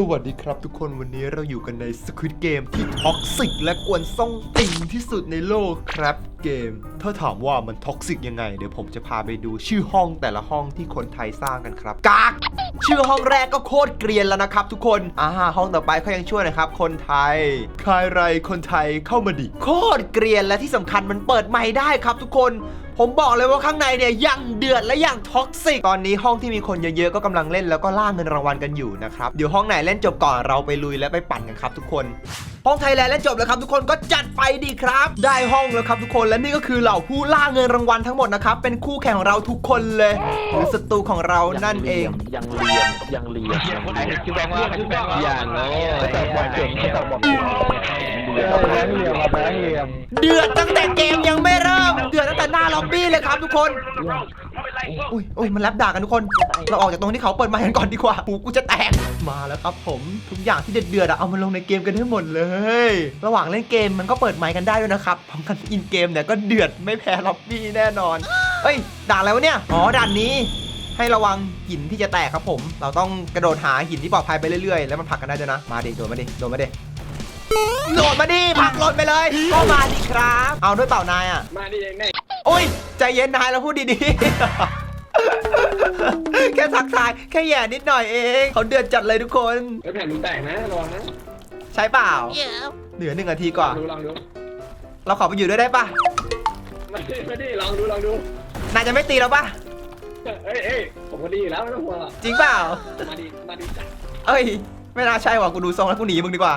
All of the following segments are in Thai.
สวัสดีครับทุกคนวันนี้เราอยู่กันใน Squid Game ที่ท็อกซิกและกวนส้งติ่งที่สุดในโลกครับเกม ถ้าถามว่ามันท็อกซิกยังไง เดี๋ยวผมจะพาไปดูชื่อห้องแต่ละห้องที่คนไทยสร้างกันครับกากชื่อห้องแรกก็โคตรเกรียนแล้วนะครับ ทุกคนอ่าห้องต่อไปเขายังช่วยนะครับ คนไทยใคายไรคนไทยเข้ามาดิโคตรเกรียนและที่สำคัญมันเปิดไมค์ได้ครับ ทุกคน ผมบอกเลยว่าข้างในเนี่ยยังเดือดและยังท็อกซิกตอนนี้ห้องที่มีคนเยอะๆก็กำลังเล่นแล้วก็ล่าเงินรางวัลกันอยู่นะครับเดี๋ยวห้องไหนเล่นจบก่อนเราไปลุยและไปปั่นกันครับทุกคนห้องไทยแลนด์เล่นจบแล้วครับทุกคนก็จัดไปดีครับ ได้ห้องแล้วครับทุกคนและนี่ก็คือเหล่าผู้ล่าเงินรางวัลทั้งหมดนะครับเป็นคู่แข่งของเราทุกคนเลยหรือศัตรูของเรานั่นเองยังเรียมยังเรียมยังเรียมคิวแบงค์ว่าคิวแบงว่าอย่างโน้แต่บอกเก่งแต่บอกเก่งแบงค์เหลี่ยมเดือดตั้งแต่เกมยังไม่เริ่ม เดือดตั้งแต่หน้าล็อบบี้เลยครับทุกคนอุ้ยอุ้ยมันแลบด่ากันทุกคน เราออกจากตรงที่เขาเปิดไมากันก่อนดีกว่าหูกูจะแตก มาแล้วครับผม ทุกอย่างที่เดือดๆอะเอามาลงในเกมกันให้หมดเลย ระหว่างเล่นเกมมันก็เปิดไมค์กันได้ด้วยนะครับเพราะกันอินเกมเนี่ยก็เดือดไม่แพ้ล็อบบี้แน่นอน เอ้ย ด่านอะไรวะเนี่ย อ๋อ ด่านนี้ให้ระวังหินที่จะแตกครับผม เราต้องกระโดดหาหินที่ปลอดภัยไปเรื่อยๆ แล้วมันผลักกันได้ด้วยนะ มาดิโดดมาดิโดดมาดิโดดมาดิผลักหล่นไปเลย ก็มาดิครับ เอาด้วยเปล่านายอะ มาดิเองเนี่ยโอ้ย ใจเย็นนายแล้วพูดดีๆ แค่ทักทาย แค่แย่นิดหน่อยเองเขาเดือดจัดเลยทุกคน ไอ้แผ่นมึงแตกนะระวังนะใช่เปล่า เหลือหนึ่งนาทีกว่าดูลองดูเราขอไปอยู่ด้วยได้ปะมาดิมาดิลองดูลองดูนายจะไม่ตีเราปะเอ้ยเอ้ยผมก็ดีแล้วไม่ต้องห่วงหรอกจริงเปล่า มาดิมาดิจ้ะเอ้ย ไม่น่าใช่ว่ะกูดูทรงแล้วกูหนีมึงดีกว่า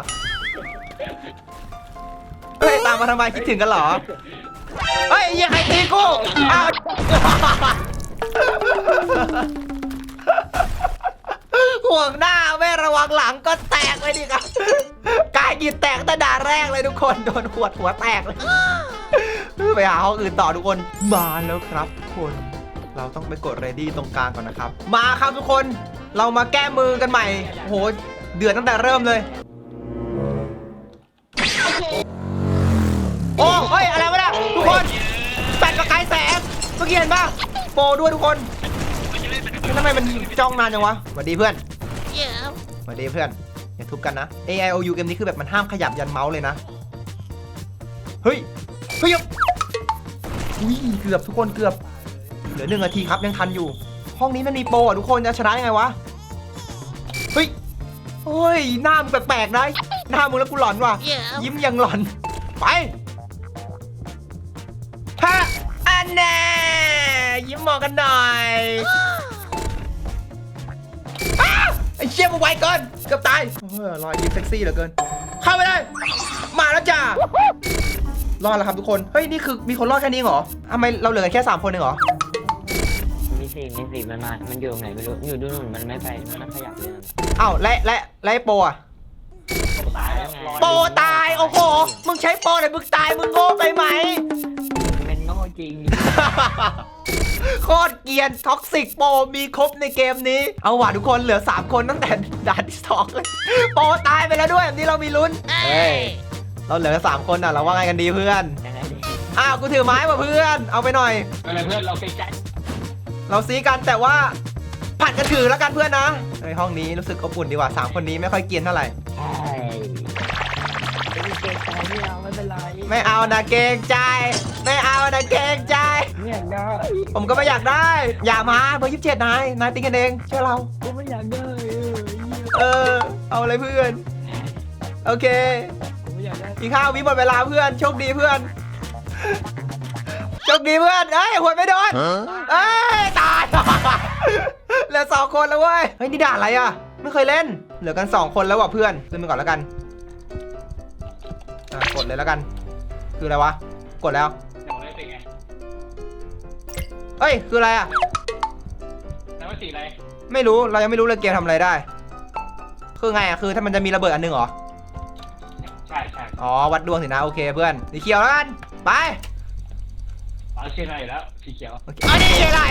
เฮ้ยตามมาทำไมคิดถึงกันเหรอ เฮ้ยยังไงตีกูอ้าวห่วงหน้าไม่ระวังหลังก็แตกเลยดิครับกายหยิดแตกแต่ด่าแรกเลยทุกคนโดนขวดหัวแตกเลยไปหาห้องอื่นต่อทุกคนมาแล้วครับทุกคน เราต้องไปกด ready ตรงกลางก่อนนะครับ มาครับทุกคนเรามาแก้มือกันใหม่โอ้โหเดือดตั้งแต่เริ่มเลย โอ้เฮ้ยอะไร กี้เห็นปะโปรด้วยทุกคนทำไมมันจ้องนานจังวะสวัสดีเพื่อนสวัสดีเพื่อนอย่าทุบกันนะ A I O U เกมนี้คือแบบมันห้ามขยับยันเมาส์เลยนะ เฮ้ยเฮ้ยอุ้ยเกือบทุกคนเกือบ เหลือหนึ่งนาทีครับยังทันอยู่ ห้องนี้มันมีโปรอะทุกคนจะชนะยังไงวะ เฮ้ยเฮ้ยหน้ามึงแปลกๆนะหน้ามึงแล้วกูหลอนว่ะ ยิ้มยังหลอน ไป ยิ้มมองกันหน่อยอ้าไอ้เชี่ยมึงไวเกินเกือบตายเฮ้ยรอยยิ้มเซ็กซี่เหลือเกิน เข้าไปเลยมาแล้วจ้ารอดแล้วครับทุกคน เฮ้ย นี่คือมีคนรอดแค่นี้เหรอทำไมเราเหลือกันแค่3คนเองเหรอ มีสี่มีสี่มันมา มันอยู่ตรงไหนไม่รู้ อยู่ดูนู่นมันไม่ไป มันไม่ขยับเลยนั่นอ้าวและและและไอ้โปรอะตายแล้วไงโปรตาย โอ้โห มึงใช้โปรไหนมึงตาย มึงโง่ไปไหมเป็นโง่จริง โคตรเกรียนท็อกซิกโปรมีครบในเกมนี้ เอาว่ะทุกคนเหลือ 3 คนตั้งแต่ด่านที่สองเลยโปรตายไปแล้วด้วยแบบนี้เรามีลุ้น เฮ้ย เราเหลือสามคนอะเราว่าไงกันดีเพื่อนยังไงดีอ้าวกูถือไม้ว่ะเพื่อน เอาไปหน่อยอะไรเพื่อนเราเกรงใจเราซีกันแต่ว่าผัดกันถือแล้วกันเพื่อนนะในห้องนี้รู้สึกอบอุ่นดีกว่าสามคนนี้ไม่ค่อยเกรียนเท่าไหร่ใช่ไม่เกรง ใจไม่เอาไม่เป็นไรไม่เอานะเกรงใจ ไม่เอานะเกรงใจ ไม่อยากได้ผมก็ไม่อยากได้ อย่ามาเบอร์ยี่สิบเจ็ดนายนายตีกันเองเชื่อเรา กูไม่อยากได้เออเออ เอาอะไรเพื่อน โอเคกูไม่อยากได้กินข้าววิหมดเวลาเพื่อนโชคดีเพื่อนโชคดีเพื่อนเอ้ยหัวไม่โดนเอ้ยตายเหลือสองคนแล้วเว้ยเฮ้ยนี่ด่าอะไรอะ ไม่เคยเล่น เหลือกันสองคนแล้วว่ะเพื่อนขึ้นไปก่อนแล้วกันอ่ะกดเลยแล้วกัน คืออะไรวะ กดแล้วอย่างไรเป็นไงเอ้ย คืออะไรอะแล้วว่าสีอะไรไม่รู้ เรายังไม่รู้เลยเกมทำอะไรได้ คือไงอะ คือถ้ามันจะมีระเบิดอันหนึงเหรอ ใช่ใช่อ๋อ วัดดวงสินะ โอเคเพื่อนสีเขียวแล้วกัน ไปเอาเชียร์อะไรแล้วสีเขียว โอเคอันนี้อะไร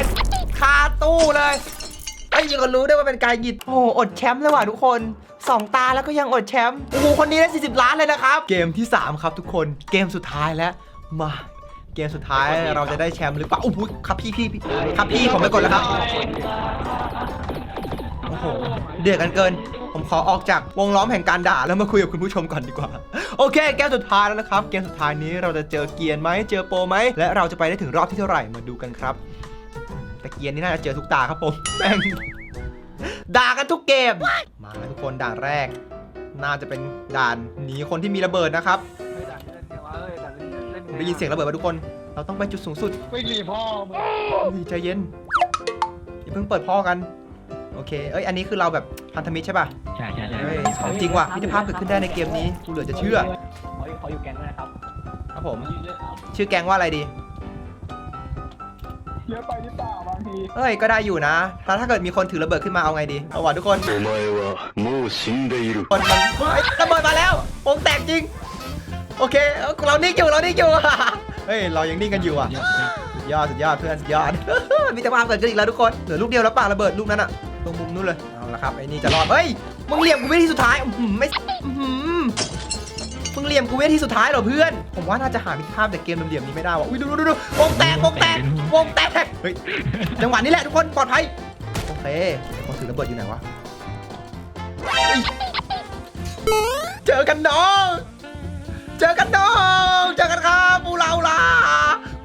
คาตู้เลยไอ้ยยังก็รู้ได้วยว่าเป็นการหยิดโอ้โหอดแชมป์เลยว่ะทุกคนสองตาแล้วก็ยังอดแชมป์โอ้โหคนนี้ได้ 40 ล้านเลยนะครับ เกมที่ 3 ครับทุกคนเกมสุดท้ายแล้วมาเกมสุดท้ายเราจะได้แชมป์หรือเปล่าโอ้โหครับพี่พี่พี่ครับพี่ผมไปกดแล้วครับโอ้โหเดือดกันเกิน ผมขอออกจากวงล้อมแห่งการด่าแล้วมาคุยกับคุณผู้ชมก่อนดีกว่า โอเคเกมสุดท้ายแล้วนะครับ เกมสุดท้ายนี้เราจะเจอเกียร์ไหมเจอโปรไหมและเราจะไปได้ถึงรอบที่เท่าไหร่มาดูกันครับ แต่เกียร์นี่น่าจะเจอทุกตาครับผมแม่งด่ากันทุกเกม มาแล้วทุกคนด่านแรก น่าจะเป็นด่านหนีคนที่มีระเบิดนะครับผมได้ยินเสียงระเบิดมาทุกคน เราต้องไปจุดสูงสุดไม่หลีพ่อมึงอุ๊ยใจเย็นอย่าเพิ่งเปิดพ่อกัน โอเค เอ้ย อันนี้คือเราแบบพันธมิตรใช่ป่ะ ใช่ใช่ใช่เฮ้ยของจริงว่ะมิตรภาพเกิดขึ้นได้ในเกมนี้ กูเหลือจะเชื่อเขาอยู่แก๊งด้วยนะครับ ครับผม ชื่อแก๊งว่าอะไรดี เยอะไปหรือเปล่าบางที เอ้ย ก็ได้อยู่นะ ถ้าถ้าเกิดมีคนถือระเบิดขึ้นมาเอาไงดี เอาว่ะทุกคน お前はもう死んでいる คนมันเฮ้ยระเบิดมาแล้ววงแตกจริง โอเคเอ้าเรานิ่งอยู่ เรานิ่งอยู่ เฮ้ย เรายังนิ่งกันอยู่อ่ะ สุดยอด สุดยอด เพื่อน สุดยอด มีแต่ภาพเกิดขึ้นอีกแล้วทุกคน เหลือลูกเดียวแล้วป่าระเบิดลูกนั้นอะตรงมุมนู้นเลย เอาละครับ ไอ้นี่จะรอด เฮ้ย มึงเหลี่ยมกูวิธีสุดท้ายอื้อหือไม่อื้อหือ มึงเหลี่ยมกูวิธีสุดท้ายเหรอเพื่อน ผมว่าน่าจะหามิตรภาพแต่เกมเหลี่ยมๆนี้ไม่ได้ว่ะอุ้ยดูดูดูดูวงแตกวงแตกวงแตกเฮ้ยจังหวะนี้แหละทุกคนปลอดภัยโอเคคนถือระเบิดอยู่ไหนวะเฮ้ยเจอกันน้อง เจอกันน้อง เจอกันครับอูลาอูลา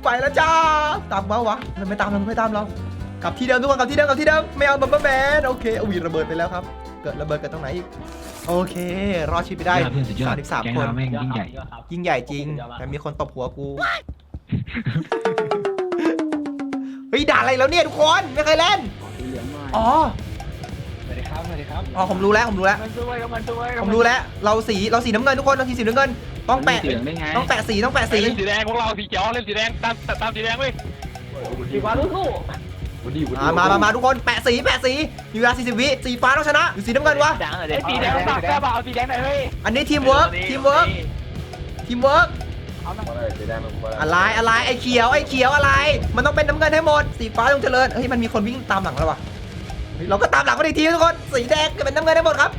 ไปแล้วจ้าตามมาวะมันไม่ตามเราไม่ตามเรากลับที่เดิมทุกคนกลับที่เดิมกลับที่เดิมไม่เอาบัมเบอร์แมนโอเคอุ้ยระเบิดไปแล้วครับ เกิดระเบิดเกิดตรงไหนอีกโอเค รอดชีวิตไปได้เพื่อนสุดยอดสามสิบสามแก๊งคน เราแม่งยิ่งใหญ่ ยิ่งใหญ่จริง แต่มีคนตบหัวกู เฮ้ย ด่าอะไรแล้วเนี่ยทุกคน ไม่เคยเล่นอ๋อ สวัสดีครับ สวัสดีครับอ๋อ ผมรู้แล้ว ผมรู้แล้ว มันด้วยกับมันด้วยผมรู้แล้ว เราสี เราสีน้ำเงินทุกคน เราสีสีน้ำเงิน ต้องแปะ สีเหลืองได้ไงต้องแปะสี ต้องแปะสี เล่นสีแดงพวกเราสีเขียวเล่นสีแดงตามตามสีแดงเว้ยสีฟ้าสู้ มามามามาทุกคนแปะสีแปะสีมีเวลา40วิสีฟ้าต้องชนะหรือสีน้ำเงินวะ ดังเลยไอ้สีแดงปากแก้เปล่าสีแดงหน่อยเฮ้ยอันนี้ทีมเวิร์กทีมเวิร์กทีมเวิร์กสีแดงมันอะไรอะไรไอ้เขียวไอ้เขียวอะไร มันต้องเป็นน้ำเงินให้หมดสีฟ้าต้องเจริญเฮ้ยมันมีคนวิ่งตามหลังเราว่ะเฮ้ยเราก็ตามหลังกันอีกทีทุกคนสีแดงจะเป็นน้ำเงินให้หมดครับ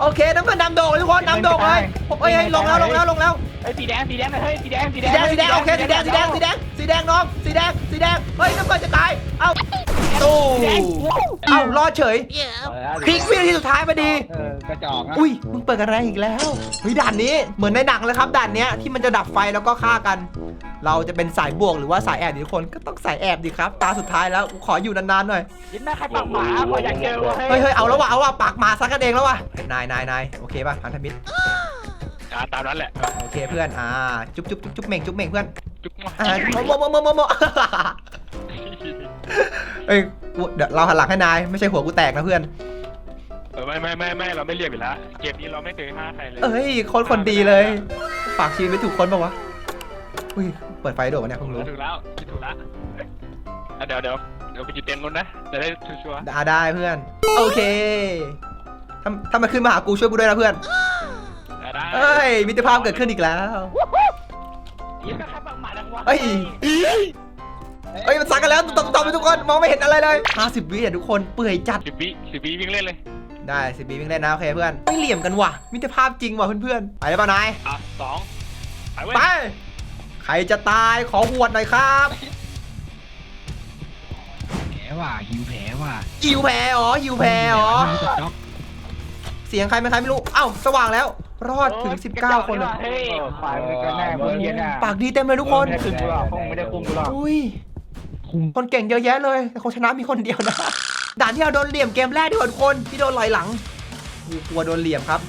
โอเคน้ำเงินนำโด่งเลยทุกคนนำโด่งเลยเฮ้ยเฮ้ยลงแล้วลงแล้วลงแล้ว ไอ้สีแดงสีแดงหน่อยเฮ้ยสีแดงสีสีแดแดงงสีแดงโอเคสีแดงสีแดงสีแดงสีแดงน้องสีแดงสีแดงเฮ้ยน้ำเงินจะตายเอ้าตู้เอ้ารอดเฉยพลิกวินาทีสุดท้ายมาดี เออกระจอกนะอุ้ยมึงเปิดกันแรงอีกแล้วเฮ้ยด่านนี้เหมือนในหนังเลยครับด่านเนี้ยที่มันจะดับไฟแล้วก็ฆ่ากัน เราจะเป็นสายบวกหรือว่าสายแอบดีทุกคนก็ต้องสายแอบดีครับ ตาสุดท้ายแล้วกูขออยู่นานๆหน่อยยินหน้าใครปากหมาขออยากเจอเว้เฮ้ยยเฮ้ยเอาแล้วว่ะเอาว่ะปากหมาซักกันเองแล้วว่ะนายนายนายโอเคป่ะพันธมิตร อ่าตามนั้นแหละโอเคเพื่อนอ่าจุ๊บจุ๊บจุ๊บจุ๊บเม่งจุ๊บเม่งเพื่อนจุ๊บมาอ่าโมโมโมโมโมเอ้ยกูเดี๋ยวเราหันหลังให้นายไม่ใช่หัวกูแตกนะเพื่อน เออไม่ไม่ไม่ไม่เราไม่เรียกอยู่แล้วเกมนี้เราไม่เคยฆ่าใครเลยเอ้ยคนคนดีเลยฝากชีวิตไปถูกคนปะวะอุ้ยเปิดไฟโดดวะเนี่ยเพิ่งรู้ถูกแล้วคิดถูกแล้วอะเดี๋ยวเดี๋ยวเดี๋ยวไปจุดเต็มก่อนนะจะได้ชัวร์ได้ได้เพื่อน โอเคถ้าถ้ามันขึ้นมาหากูช่วยกูด้วยนะเพื่อน เอ้ยมิตรภาพเกิดขึ้นอีกแล้วยินหน้าใครปากหมาดังวะเฮ้ยเอ้ยมันสักกันแล้วตบตบไปทุกคนมองไม่เห็นอะไรเลย50วิอะทุกคนเปื่อยจัดสิบวิสิบวิวิ่งเล่นเลย ได้สิบีวิ่งเล่นนะโอเคเพื่อนไม่เหลี่ยมกันว่ะมิตรภาพจริงว่ะเพื่อนๆไปได้ป่ะนายอะสองไปเว้ยไปใครจะตายขอหวดหน่อยครับแผลว่ะหิวแผลว่ะหิวแพ้อ๋อหิวแพ้อ๋อไม่รู้จักจ๊อกเสียงใครเป็นใครไม่รู้เอ้าสว่างแล้ว รอดถึง 19 คนเลยเฮ้ยฝ่ายมันกันแน่พวกเฮียน่ะปากดีเต็มเลยทุกคนไม่ได้คุมกูหรอกพวกมึงไม่ได้คุมกูหรอกอุ้ยคุมคนเก่งเยอะแยะเลยแต่คนชนะมีคนเดียวนะด่านที่เราโดนเหลี่ยมเกมแรกดีกว่าทุกคนที่โดนลอยหลังกูกลัวโดนเหลี่ยมครับ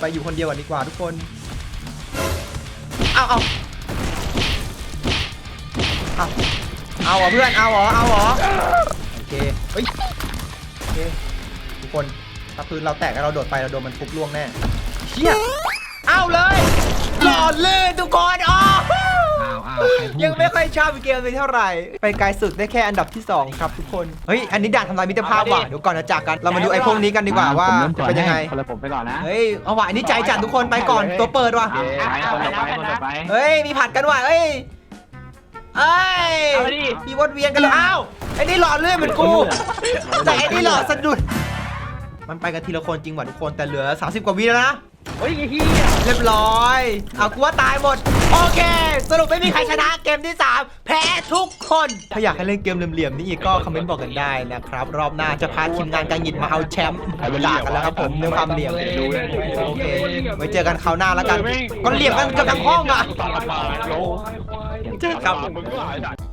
ไปอยู่คนเดียวก่อนดีกว่าทุกคนเอาเอาเอาเอาเหรอเพื่อนเอาเหรอเอาเหรอโอเคเฮ้ยโอเคทุกคน ถ้าพื้นเราแตกแล้วเราโดดไปเราโดนมันทุบล่วงแน่เชี่ยเอาเลยหล่อลื่นทุกคนอ๋ออ้าวอ้าวใครพูดยังไม่ค่อยชอบเกมเลยเท่าไหร่ ไปไกลสุดได้แค่อันดับที่ 2 ครับทุกคน เฮ้ย อันนี้ด่านทำลายมิตรภาพว่ะเดี๋ยวก่อนจะจากกัน เรามาดูไอ้พวกนี้กันดีกว่าว่าผมเริ่มก่อนเป็นยังไงให้คนละผมไปก่อนนะ เฮ้ย เอาว่ะอันนี้ใจจัดทุกคนไปก่อนตัวเปิดว่ะเย้ไปคนต่อไปคนต่อไปเฮ้ย มีผัดกันว่ะเอ้ยเอ้ยเอาดิมีวนเวียนกันเลยอ้าวไอ้นี่หล่อเลื่อนเหมือนกูแต่ไอ้นี่หล่อสะดุด มันไปกันทีละคนจริงว่ะทุกคนแต่เหลือ 30 กว่าวิแล้วนะเฮ้ยไอ้เหี้ยเรียบร้อยเอากูว่าตายหมด โอเค สรุปไม่มีใครชนะเกมที่ 3 แพ้ทุกคน ถ้าอยากให้เล่นเกมเหลี่ยมๆนี่อีกก็คอมเมนต์บอกกันได้นะครับ รอบหน้าจะพาทีมงานการหยินมาเอาแชมป์ด่ากันแล้วครับผมเรื่องความเหลี่ยมโอเคไว้เจอกันคราวหน้าแล้วกัน ก็เหลี่ยมกันเกับทั้งห้องอะเจอครับมึงก็หาย